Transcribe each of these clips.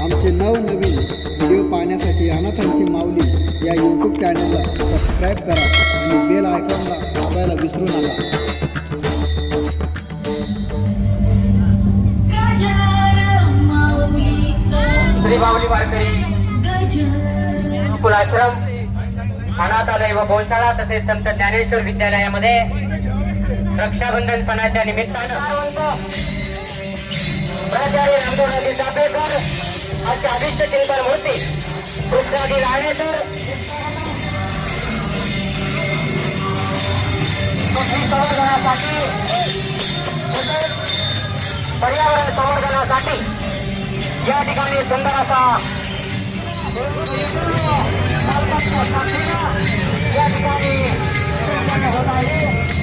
आमचे नवनवीन व्हिडिओ पाहण्यासाठी अनाथांची माऊली या यूट्यूब चॅनलला सबस्क्राईब करा आणि बेल आयकॉनला दाबायला विसरू नका. श्री वारकरी कुलाश्रम अनाथालय व गोशाळा तसेच संत ज्ञानेश्वर विद्यालयामध्ये रक्षाबंधन सणाच्या निमित्तानं प्राचार्य रामदेवराजे चापेकर आजचे अभिष्ट चिंतन मूर्ती कृष्णाजी राणेकर संवर्धनासाठी पर्यावरण संवर्धनासाठी या ठिकाणी सुंदर असा या ठिकाणी होत आहे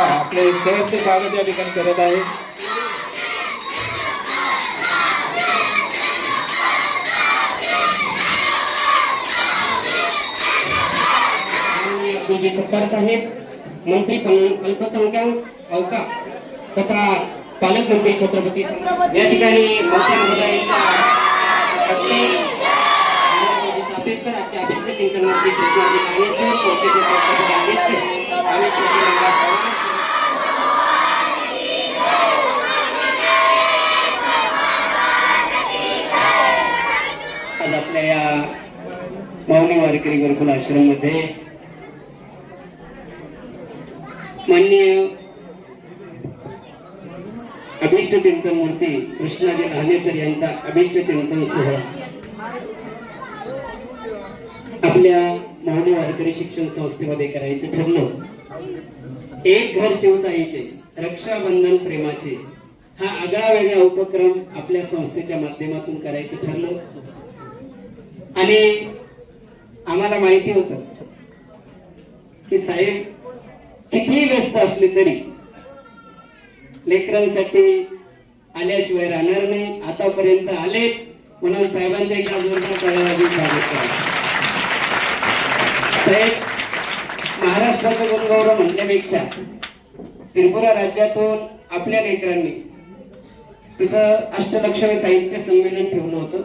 आपले सहर्ष स्वागत या ठिकाणी करत आहे. तुझे सरकार साहेब मंत्री पण- अल्पसंख्याक अवकाश तथा या ठिकाणी पालक कोटेश्वर छत्रपती या ठिकाणी आज आपल्या या माऊली वारकरी गुरुकुल आश्रममध्ये माननीय अभिष्ट चिंतन मूर्ती कृष्णाजी लहानेकर यांचा अभिष्ट चिंतन सोहळा. आपल्या माऊली वारकरी शिक्षण संस्थेमध्ये करायचं ठरलं. एक घर शिवताईचे रक्षाबंधन प्रेमाचे हा आगळा वेगळा उपक्रम आपल्या संस्थेच्या माध्यमातून करायचं ठरलं. आणि आम्हाला माहिती होत की साहेब कितीही व्यस्त असले तरी लेकरांसाठी आल्याशिवाय राहणार नाही. आतापर्यंत आले. म्हणून साहेबांच्या एका जोरदार तळावाजी स्वागत साहेब महाराष्ट्राचं गुणगौरव म्हणण्यापेक्षा त्रिपुरा राज्यातून आपल्या लेकरांनी तिथं अष्टलक्षवी साहित्य संमेलन ठेवलं होतं.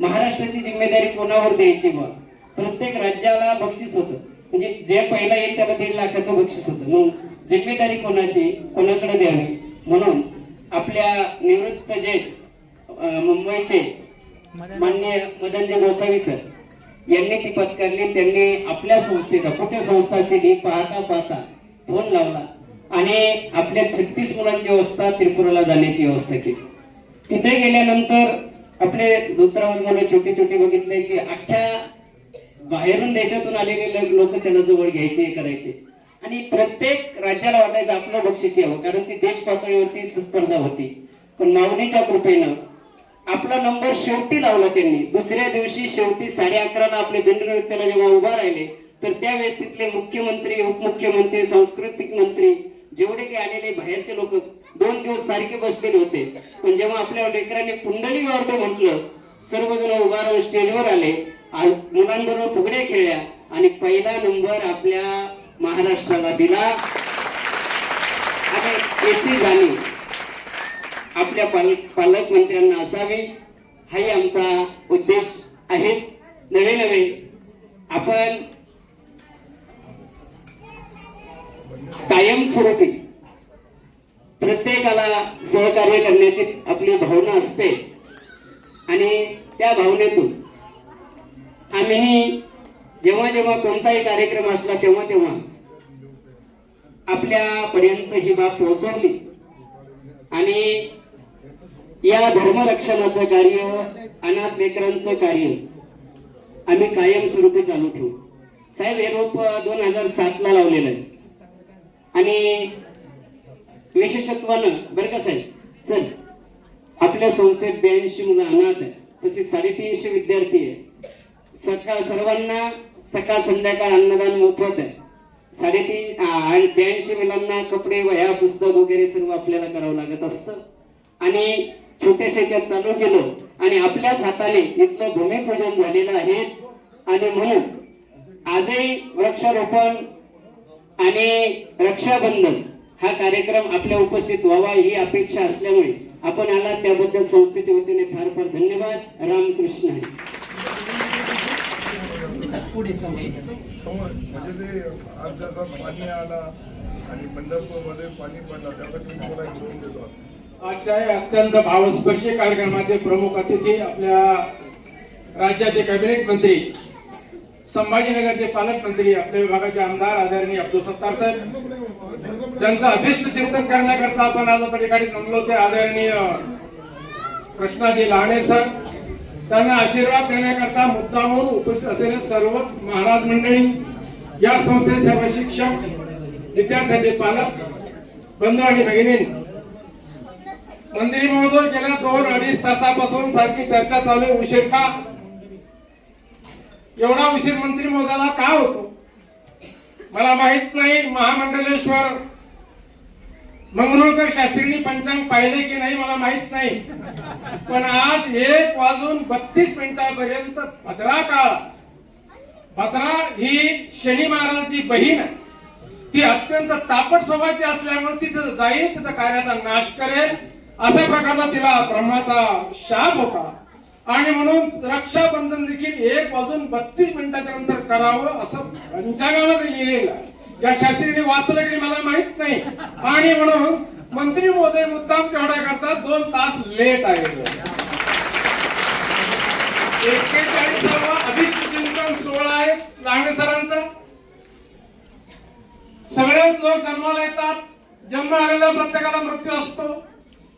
महाराष्ट्राची जिम्मेदारी कोणावर द्यायची मग प्रत्येक राज्याला बक्षीस होतं. म्हणजे जे पहिला येईल त्याला दीड लाखाचं बक्षीस होतं. मग जिम्मेदारी कोणाची? कोणाकडे द्यावी? म्हणून आपल्या निवृत्त जे मुंबईचे मान्य मदनजी गोसावी सर यांनी ती पत्करली. त्यांनी आपल्या संस्थेचा कुठे संस्था ही पाहता पाहता फोन लावला. आणि आपल्या छत्तीस मुलांची व्यवस्था त्रिपुराला जाण्याची व्यवस्था केली. तिथे गेल्यानंतर आपले दूतरावर्गाने छोटी छोटी बघितले की अख्ख्या बाहेरून देशातून आलेले लोक त्याला जवळ घ्यायचे करायचे. आणि प्रत्येक राज्याला वाटायचं आपलं बक्षीस यावं कारण ती देश पातळीवरती स्पर्धा होती. पण माऊलीच्या कृपेनं आपला नंबर शेवटी लावला त्यांनी. दुसऱ्या दिवशी शेवटी साडे अकराला आपले दंडनृत्याला जेव्हा उभा राहिले तर त्यावेळेस तिथले मुख्यमंत्री उपमुख्यमंत्री सांस्कृतिक मंत्री जेवढे काही आलेले बाहेरचे लोक दोन दिवस सारखे बसलेले होते. पण जेव्हा आपल्या लेकरांनी पुंडली गावतो म्हटलं सर्वजण उभा राहून स्टेजवर आले मुलांबरोबर फुगड्या खेळल्या आणि पहिला नंबर आपल्या महाराष्ट्राला दिला. आणि याची जाणीव आपल्या पाल पालकमंत्र्यांना असावी. हाही आमचा उद्देश आहे. नवे नवे आपण कायमस्वरूपी प्रत्येकाला सहकार्य करण्याची आपली भावना असते. आणि त्या भावनेतून आम्ही जेव्हा जेव्हा कोणताही कार्यक्रम असला तेव्हा तेव्हा आपल्यापर्यंत ही बाब पोहोचवली. आणि या धर्मरक्षणाचं कार्य अनाथ लेकरांचं कार्य आम्ही कायमस्वरूपी चालू ठेवू. साहेब हे रोप दोन हजार सातला लावलेलं आहे. आणि विशेषत्वानं बरं का साहेब? चल आपल्या संस्थेत ब्याऐंशी मुलं अनाथ आहे तसे साडेतीनशे विद्यार्थी आहे सकाळ सर्वांना सकाळ संध्याकाळ अन्नदान मोफत आहे. साडेतीन आणि ब्याऐंशी मुलांना कपडे वह्या पुस्तक वगैरे सर्व आपल्याला करावं लागत असतं. आणि छोट्याशाच्या चालू गेलो आणि आपल्याच हाताने इथलं भूमिपूजन झालेलं आहे. आणि म्हणून आजही वृक्षारोपण आणि रक्षाबंधन हा कार्यक्रम आपल्या उपस्थित व्हावा ही अपेक्षा असल्यामुळे आपण आला त्याबद्दल संस्थेच्या वतीने फार फार धन्यवाद. रामकृष्ण समोर. म्हणजे ते आज जसं पाणी आला आणि पंढरपूरमध्ये पाणी पडलं. त्यासाठी एक दोन देतो. आज. आजच्या या अत्यंत भावस्पर्शी कार्यक्रमाचे प्रमुख अतिथी आपल्या राज्याचे कॅबिनेट मंत्री संभाजीनगरचे पालकमंत्री आपल्या विभागाचे आमदार आदरणीय अब्दुल सत्तार साहेब. त्यांचं अभिष्ट चिंतन करण्याकरता आपण आज आपण ठिकाणी जमलो ते आदरणीय कृष्णाजी लाणे सर. त्यांना आशीर्वाद देण्याकरता मुद्दामून उपस्थित असलेले सर्वच महाराज मंडळी या संस्थेचे सर्व शिक्षक विद्यार्थ्यांचे पालक बंधू आणि भगिनी मंदिरी महोदय गेल्या दोन अडीच तासापासून सारखी चर्चा चालू आहे. उशीर का? एवढा उशीर मंत्री महोदयाला का होतो? मला माहीत नाही. महामंडलेश्वर मंगरुळकर शास्त्रींनी पंचांग पाहिले की नाही मला माहीत नाही. पण आज एक वाजून बत्तीस मिनिटापर्यंत भद्रा काळ भद्रा ही शनी महाराजांची बहीण आहे. ती अत्यंत तापट स्वभावाची असल्यामुळे ती तिथं जाईल तिथं कार्याचा नाश करेल. अशा प्रकारचा तिला ब्रह्माचा शाप होता. आणि म्हणून रक्षाबंधन देखील एक वाजून बत्तीस मिनिटाच्या नंतर करावं असं पंचांगामध्ये लिहिलेलं आहे. या शास्त्रीने वाचलं की मला माहीत नाही. आणि म्हणून मंत्री महोदय मुद्दाम तेवढा करतात दोन तास लेट आहे एक्केचाळीसावा अभिष्ट सोहळा आहे लांडे सरांचा. सगळेच लोक जन्माला येतात. जन्म आलेला प्रत्येकाला मृत्यू असतो.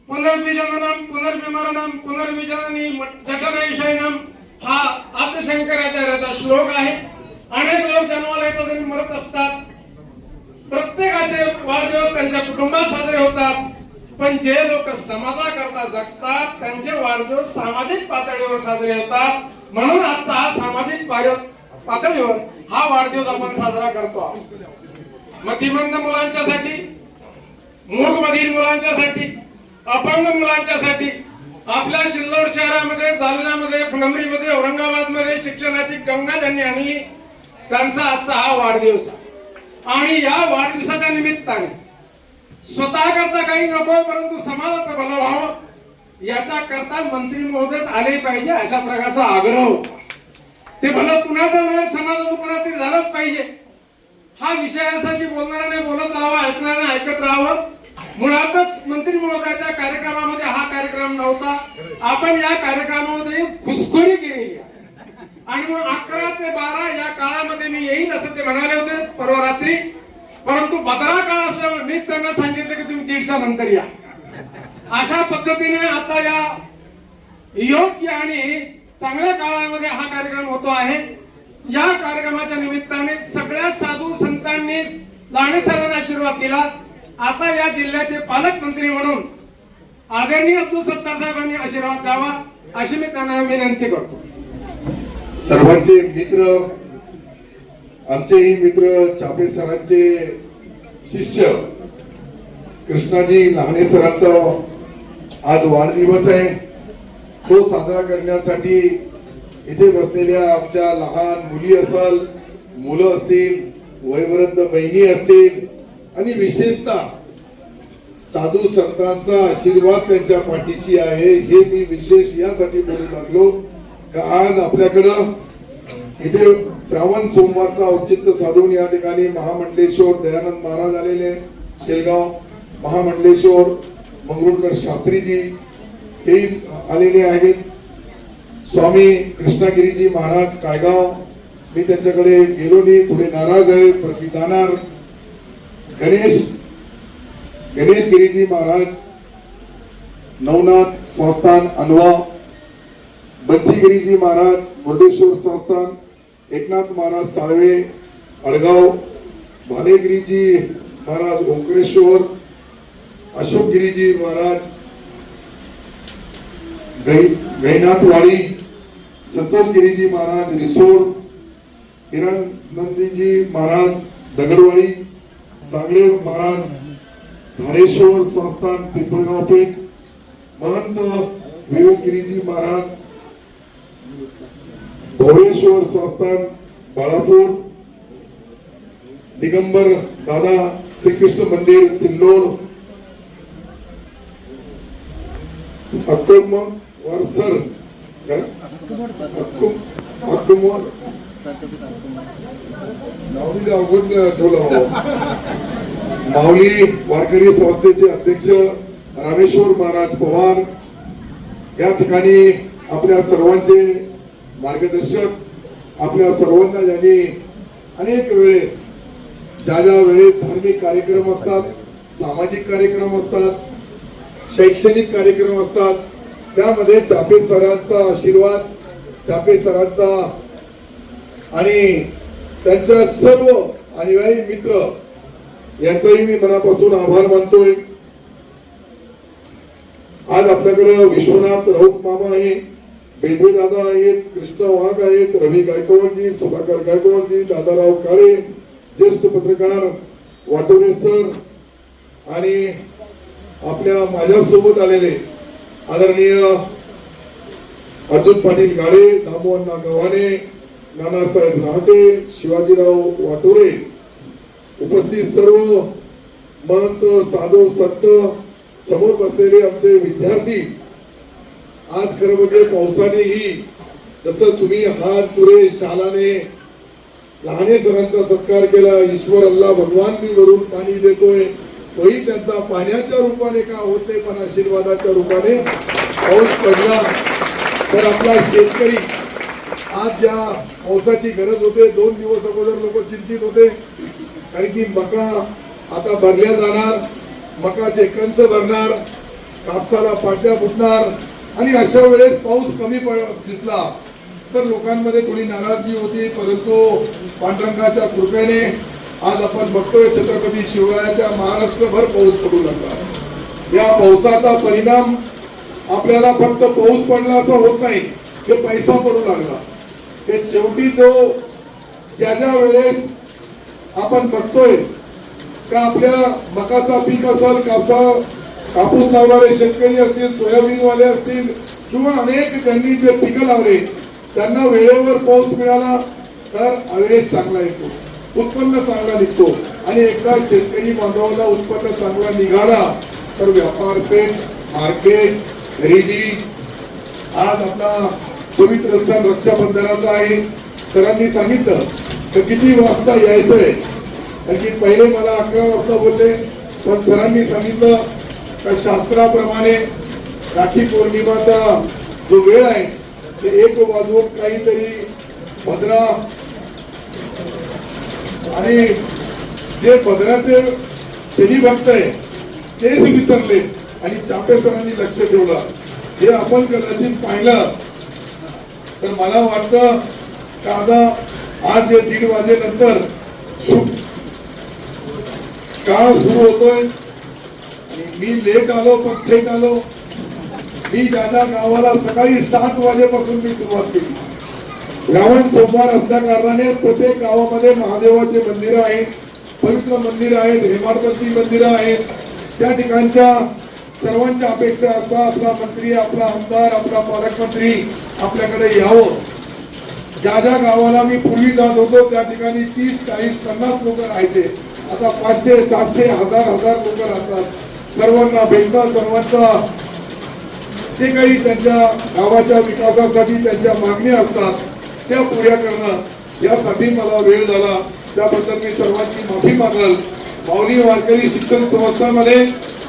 पुनर्विजननम पुनर्विमरणम पुनर्विजननी जठरशयनम हा आदिशंकराचार्याचा श्लोक आहे. अनेक लोक जन्माला येतात आणि मरत असतात. प्रत्येकाचे वाढदिवस त्यांच्या कुटुंबात साजरे होतात. पण जे लोक समाजाकरता जगतात त्यांचे वाढदिवस सामाजिक पातळीवर साजरे होतात. म्हणून आजचा हा सामाजिक पाय- पातळीवर हा वाढदिवस आपण साजरा करतो. मतिमंद मुलांच्यासाठी मूकबधीर मुलांच्यासाठी अपंग मुलांच्यासाठी आपल्या सिल्लोड शहरामध्ये जालन्यामध्ये फुलंबरीमध्ये औरंगाबादमध्ये शिक्षणाची गंगा त्यांनी आणली त्यांचा आजचा हा वाढदिवस आहे. आणि या वाढदिवसाच्या निमित्ताने स्वतः करता काही नको परंतु समाजाचं भलं व्हावं याचा करता मंत्री महोदय आले पाहिजे अशा प्रकारचा आग्रह. ते भलं कुणाचं नाही समाजाचं कुणातरी झालंच पाहिजे. हा विषय असा की बोलणाऱ्याने बोलत राहावं ऐकणाऱ्याने ऐकत राहावं. मुळातच मंत्री महोदयाच्या कार्यक्रमामध्ये हा कार्यक्रम नव्हता. आपण या कार्यक्रमामध्ये घुसखोरी केलेली आहे. आणि मग अकरा ते बारा या काळामध्ये मी येईन असं ते म्हणाले होते परवा रात्री. परंतु बदला काळ असल्यामुळे मीच त्यांना सांगितलं की तुम्ही दीडच्या नंतर या. अशा पद्धतीने आता या योग्य आणि चांगल्या काळामध्ये हा कार्यक्रम होतो आहे. या कार्यक्रमाच्या निमित्ताने सगळ्या साधू संतांनी लाणे सरांना आशीर्वाद दिला. आता या जिल्ह्याचे पालकमंत्री म्हणून आदरणीय अब्दुल सत्तार साहेबांनी आशीर्वाद द्यावा अशी मी त्यांना विनंती करतो. सर्वांचे मित्र आमचेही मित्र चापे सरांचे शिष्य कृष्णाजी लहाने सरांचा आज वाढदिवस आहे. तो साजरा करण्यासाठी इथे बसलेल्या आमच्या लहान मुली असल मुलं असतील वयवृद्ध बहिणी असतील आणि विशेषतः साधू संतांचा आशीर्वाद त्यांच्या पाठीशी आहे हे मी विशेष यासाठी बोलू लागलो. का आज आपल्याकडं इथे श्रावण सोमवारचा औचित्य साधून या ठिकाणी महामंडलेश्वर दयानंद महाराज आलेले शेलगाव महामंडलेश्वर मंगरुळकर शास्त्रीजी हे आलेले आहेत. स्वामी कृष्णागिरीजी महाराज कायगाव मी त्यांच्याकडे गेलो नाही थोडे नाराज आहे पण मी जाणार. गणेश गणेश गिरीजी महाराज नवनाथ संस्थान अनवा बंसीगिरीजी महाराज मुर्डेश्वर संस्थान एकनाथ महाराज साळवे अडगाव भालेगिरीजी महाराज ओंकारेश्वर अशोक गिरीजी महाराज गै- गैनाथवाडी संतोष गिरीजी महाराज रिसोड हिरणनंदीजी महाराज दगडवाडी सांगळे महाराज धारेश्वर संस्थान पिंपळगाव पेठ महंत विवेकगिरीजी महाराज भोळेश्वर संस्थान बाळापूर दिगंबर दादा श्रीकृष्ण मंदिर सिल्लोड अक्कम वरसर काय? अक्कम अवघड ठेवलं हो. माऊली वारकरी संस्थेचे अध्यक्ष रामेश्वर महाराज पवार. या ठिकाणी आपल्या सर्वांचे मार्गदर्शक आपल्या सर्वांना ज्यांनी अनेक वेळेस ज्या ज्या वेळेस धार्मिक कार्यक्रम असतात सामाजिक कार्यक्रम असतात शैक्षणिक कार्यक्रम असतात त्यामध्ये चापे सरांचा आशीर्वाद चापे सरांचा आणि त्यांच्या सर्व अनुयायी मित्र यांचाही मी मनापासून आभार मानतोय. आज आपल्याकडे विश्वनाथ राऊत मामा आहे. बेदवे दादा आहेत कृष्ण वाघ आहेत रवी गायकवाडजी सुधाकर गायकवाडजी दादाराव काळे ज्येष्ठ पत्रकार वाटोरे सर आणि आपल्या माझ्यासोबत आलेले आदरणीय अर्जुन पाटील गाडे दामोअण्णा गव्हाणे नानासाहेब रहाटे शिवाजीराव वाटोरे उपस्थित सर्व महंत साधू संत समोर बसलेले आमचे विद्यार्थी आज खरं म्हणजे पावसानेही जसं तुम्ही हात तुरे शालाने लहाने सरांचा सत्कार केला ईश्वर अल्ला भगवान मी वरून पाणी देतोय. तोही त्यांचा पाण्याच्या रूपाने का होत नाही पण आशीर्वादाच्या रूपाने पाऊस पडला. तर आपला शेतकरी आज ज्या पावसाची गरज होते दोन दिवस अगोदर लोक चिंतित होते. कारण की मका आता भरल्या जाणार मकाचे कंच भरणार कापसाला पाट्या फुटणार आणि अशा वेळेस पाऊस कमी पड दिसला. तर लोकांमध्ये थोडी नाराजगी होती परंतु पांडुरंगाच्या कृपेने आज आपण बघतोय छत्रपती शिवरायाच्या महाराष्ट्रभर पाऊस पडू लागला. या पावसाचा परिणाम आपल्याला फक्त पाऊस पडला असं होत नाही हे पैसा पडू लागला. हे शेवटी तो ज्या ज्या वेळेस आपण बघतोय का आपल्या मकाचा पीक असेल कापसा कापूस लावणारे शेतकरी असतील सोयाबीन वाले असतील किंवा अनेक ज्यांनी जे पिकं लावले त्यांना वेळेवर पाऊस मिळाला तर अवेळेस चांगला येतो. उत्पन्न चांगला निघतो. आणि एकदा शेतकरी बांधवाला उत्पन्न चांगला निघाला तर व्यापार पेठ मार्केट खरेदी. आज आपला पवित्र सण रक्षाबंधनाचा आहे. सरांनी सांगितलं तर किती वाजता यायचंय? कारण की पहिले मला अकरा वाजता बोलले पण सरांनी सांगितलं का शास्त्राप्रमाणे राखी पौर्णिमाचा जो वेळ आहे ते एक वाजवून काहीतरी भद्रा आणि जे भद्राचे शनी भक्त आहे तेच विसरले आणि चापेसरांनी लक्ष ठेवलं. हे आपण कदाचित पाहिलं. तर मला वाटतं का आता आज या दीड वाजेनंतर शुभ काळ सुरू होतोय. मी लेट आलो पण थेट आलो. मी ज्या ज्या गावाला सकाळी सात वाजेपासून मी सुरुवात केली. श्रावण सोमवार असल्या कारणाने प्रत्येक गावामध्ये महादेवाचे मंदिर आहेत पवित्र मंदिर आहेत हेमाडपंथी मंदिरं आहेत त्या ठिकाणच्या सर्वांच्या अपेक्षा असतात आपला मंत्री आपला आमदार आपला पालकमंत्री आपल्याकडे यावं. ज्या ज्या गावाला मी पूर्वी जात होतो त्या ठिकाणी तीस चाळीस पन्नास लोक राहायचे. आता पाचशे सातशे हजार हजार लोक राहतात. सर्वांना भेटणं सर्वांचा जे काही त्यांच्या गावाच्या विकासासाठी त्यांच्या मागण्या असतात त्या पुऱ्या करणं यासाठी मला वेळ झाला. त्याबद्दल मी सर्वांची माफी मागल माऊली वारकरी शिक्षण संस्थामध्ये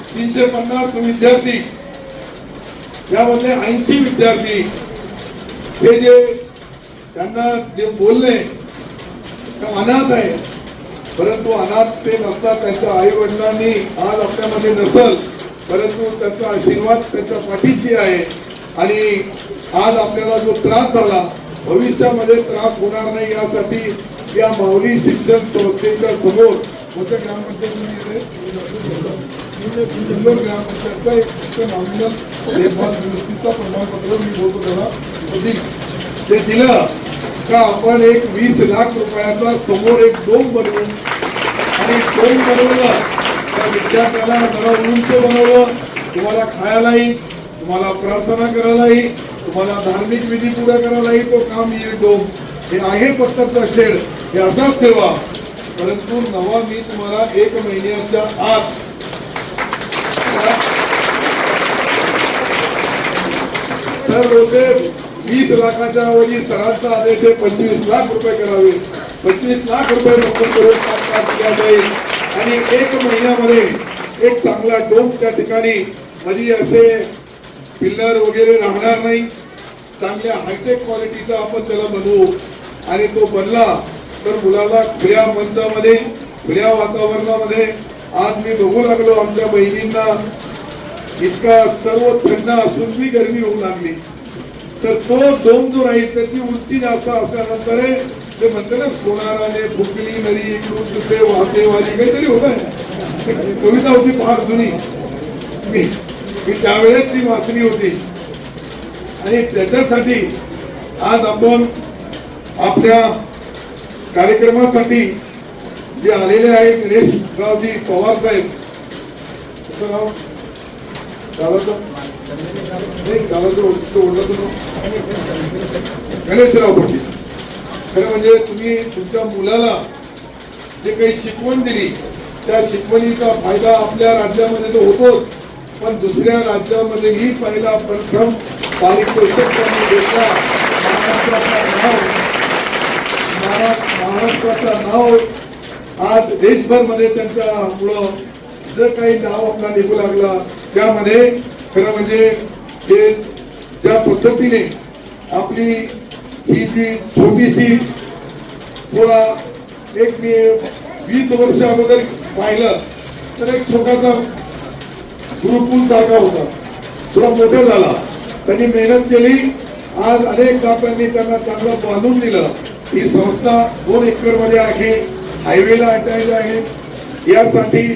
तीनशे पन्नास विद्यार्थी यामध्ये ऐंशी विद्यार्थी हे जे त्यांना जे बोलले अनाथ आहे परंतु अनाथ ते नसतात त्यांच्या आई वडिलांनी आज आपल्यामध्ये नसल परंतु त्यांचा आशीर्वाद त्यांच्या पाठीशी आहे. आणि आज आपल्याला जो त्रास झाला भविष्यामध्ये त्रास होणार नाही यासाठी या माऊली शिक्षण संस्थेच्या समोर मोठ्या ग्रामपंचायत ग्रामपंचायतचा एक प्रमाणपत्र मी बोलतो त्याला. ते दिलं. का आपण एक वीस लाख रुपयाचा समोर एक डोम बनवू? आणि डोम बनवलं त्या विद्यार्थ्याला जरा उंच बनवलं तुम्हाला खायलाही तुम्हाला प्रार्थना करायलाही तुम्हाला धार्मिक विधी पुढे करायलाही तो काम येईल डोम हे आहे पत्ताचा शेड हे असाच ठेवा. परंतु नवा मी तुम्हाला एक महिन्याच्या आत सर होते वीस लाखाच्या ऐवजी सरांचा आदेश आहे पंचवीस लाख रुपये करावे. पंचवीस लाख रुपये मंजूर करून कामकाज जाईल. आणि एक महिन्यामध्ये एक चांगला डोम त्या ठिकाणी मध्ये असे पिल्लर वगैरे राहणार नाही. चांगल्या हायटेक क्वालिटीचा आपण त्याला बनवू. आणि तो बनला तर मुलाला खुल्या मंचामध्ये खुल्या वातावरणामध्ये आज मी बघू लागलो आमच्या बहिणींना. इतका सर्व थंड असून मी गरमी होऊ लागली. तर तो डोम जो राहील त्याची उंची जास्त असल्यानंतर ते म्हणते ना सोनाराने फुकली नरी इकडून वाहते वाली काहीतरी होत आहे कविता होती फार जुनी. मी मी त्यावेळेस ती वाचली होती. आणि त्याच्यासाठी आज आपण आपल्या कार्यक्रमासाठी जे आलेले आहे गणेशरावजी पवार साहेब. कसं नाव? नाही गणेशराव पाटील खरं म्हणजे तुम्ही तुमच्या मुलाला जे काही शिकवण दिली त्या शिकवणीचा फायदा आपल्या राज्यामध्ये तर होतोच पण दुसऱ्या राज्यामध्येही पहिला प्रथम पारितोषिक महाराष्ट्राचं नाव नाव आज देशभरमध्ये त्यांच्या मुळे जर काही नाव आपला निघू लागला त्यामध्ये खरं म्हणजे ते ज्या पद्धतीने आपली ही जी छोटीशी थोडा एक मी वीस वर्ष अगोदर पाहिलं तर एक छोटासा गुरुकुल सारखा होता. थोडा मोठा झाला. त्यांनी मेहनत केली. आज अनेक काकांनी त्यांना चांगलं बांधून दिलं. ही संस्था दोन एकरमध्ये आहे. हायवेला अटॅच आहे. यासाठी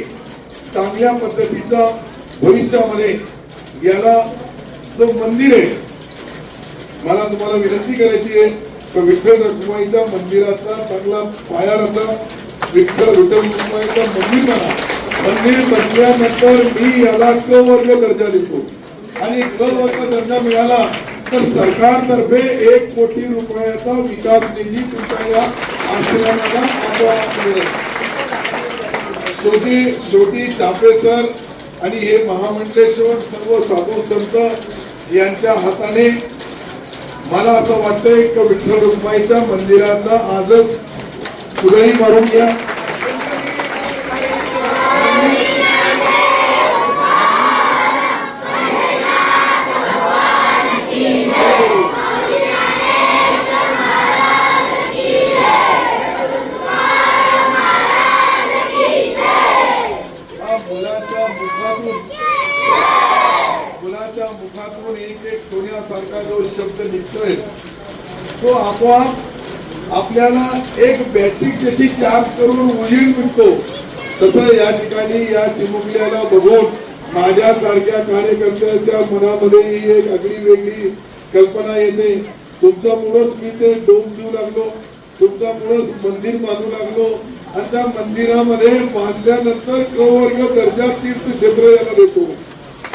चांगल्या पद्धतीचा भविष्यामध्ये याला जो मंदिर आहे मला तुम्हाला विनंती करायची आहे की विठ्ठल रखुमाईच्या मंदिराचा चांगला पाया रचा विठ्ठल विठ्ठल रखुमाईचा मंदिर म्हणा मंदिर बनल्यानंतर मी याला क वर्ग दर्जा देतो. आणि क वर्ग दर्जा मिळाला तर सरकारतर्फे एक कोटी रुपयाचा विकास निधी तुमच्या या आश्रमाला शेवटी शेवटी चापे सर आणि हे महामंडलेश्वर सर्व साधू संत यांच्या हाताने मला असं वाटतंय की विठ्ठल रुक्माईच्या मंदिराचा आजच पुढेही मारून घ्या या मुलाच्या मुखातून मुलाच्या मुखातून एक एक सोन्यासारखा जो शब्द निघतोय तो आपोआप आपल्याला एक बॅटरी जशी चार्ज करून उजीड मिळतो. तसं या ठिकाणी या चिमुकल्याला बघून माझ्यासारख्या कार्यकर्त्याच्या मनामध्ये ही एक आगळी वेगळी कल्पना येते. तुमच्यामुळंच मी ते डोम देऊ लागलो. तुमच्यामुळंच मंदिर बांधू लागलो. आणि त्या मंदिरामध्ये बांधल्यानंतर कवर्ग दर्जा तीर्थक्षेत्र याला देतो.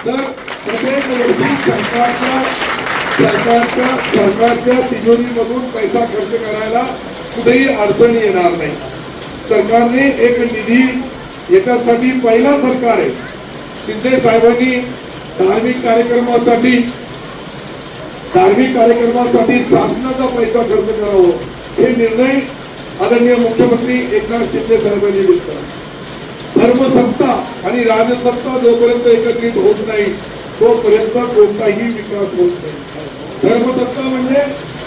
तर प्रत्येक वर्षी सरकारच्या सरकारच्या सरकारच्या तिजोरीमधून पैसा खर्च करायला कुठेही अडचण येणार नाही. सरकारने एक निधी याच्यासाठी पहिला सरकार आहे. शिंदे साहेबांनी धार्मिक कार्यक्रमासाठी धार्मिक कार्यक्रमासाठी शासनाचा पैसा खर्च करावं. हे निर्णय आदरणीय मुख्यमंत्री एकनाथ शिंदे साहेबांनी घेतला. धर्मसत्ता आणि राजसत्ता जोपर्यंत एकत्रित होत नाही तोपर्यंत कोणताही विकास होत नाही. धर्मसत्ता म्हणजे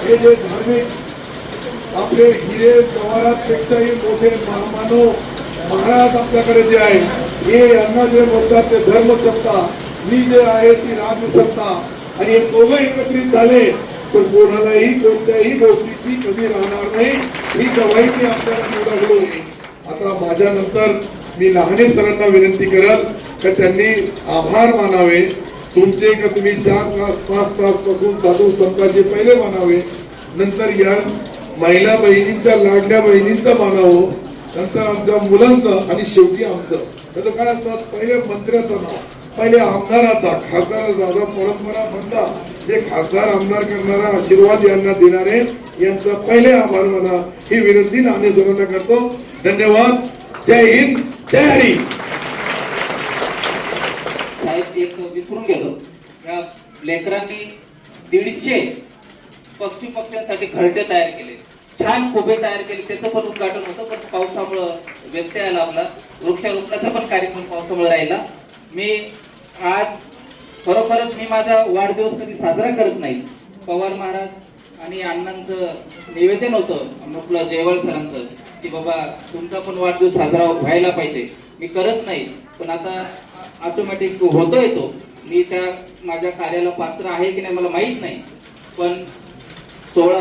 हे जे धार्मिक आपले हिरे जवाहरातपेक्षाही मोठे महामानव महाराज आपल्याकडे जे आहे हे यांना जे बोलतात ते धर्मसत्ता मी जे आहे ती राजसत्ता आणि हे दोघं एकत्रित झाले तर कोणालाही कोणत्याही गोष्टीची कमी राहणार नाही. ही गवाही मी आपल्याला निवडलो आता माझ्या नंतर मी लहाने सरांना विनंती करत का त्यांनी आभार मानावे. तुमचे का तुम्ही चार तास पाच तासपासून साधू संतांचे पहिले मानावे. नंतर या महिला बहिणींच्या लाडल्या बहिणींचं मानावं. नंतर आमच्या मुलांचं आणि शेवटी आमचं. त्याचं काय असतात? पहिले मंत्र्याचं नाव पहिले आमदाराचा खासदाराचा आता परंपरा म्हणता जे खासदार आमदार करणारा आशीर्वाद यांना देणारे यांचा पहिले आभार म्हणा ही विनंती नाणे सर्वांना करतो. धन्यवाद. जय हिंद. जय हरी. एक विसरून गेलो. या लेकरांनी दीडशे पक्षी पक्ष्यांसाठी घरटे तयार केले. छान खोबे तयार केले. त्याचं पण उद्घाटन होतं पण पावसामुळं व्यत्यय लावला वृक्षारोपणाचा पण कार्यक्रम पावसामुळे राहिला. मी आज खरोखरच मी माझा वाढदिवस कधी साजरा करत नाही. पवार महाराज आणि अण्णांचं निवेदन होतं म्हटलं जयवळ सरांचं की बाबा तुमचा पण वाढदिवस साजरा व्हायला पाहिजे. मी करत नाही पण आता ऑटोमॅटिक होतोय तो. मी त्या माझ्या कार्याला पात्र आहे की नाही मला माहीत नाही पण सोहळा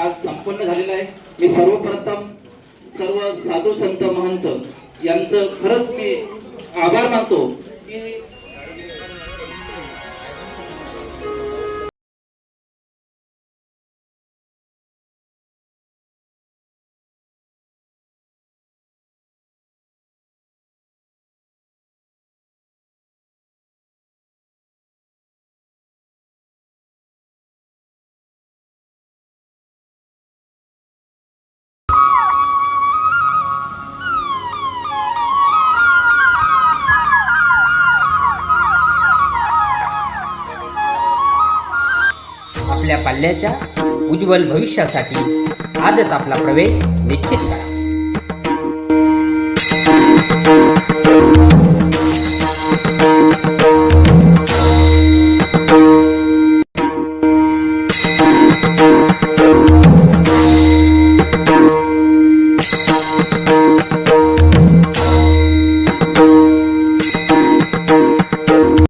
आज संपन्न झालेला आहे. मी सर्वप्रथम सर्व साधू संत महंत यांचं खरंच मी आभार मानतो की जिल्ह्याच्या उज्ज्वल भविष्यासाठी आजच आपला प्रवेश निश्चित करा.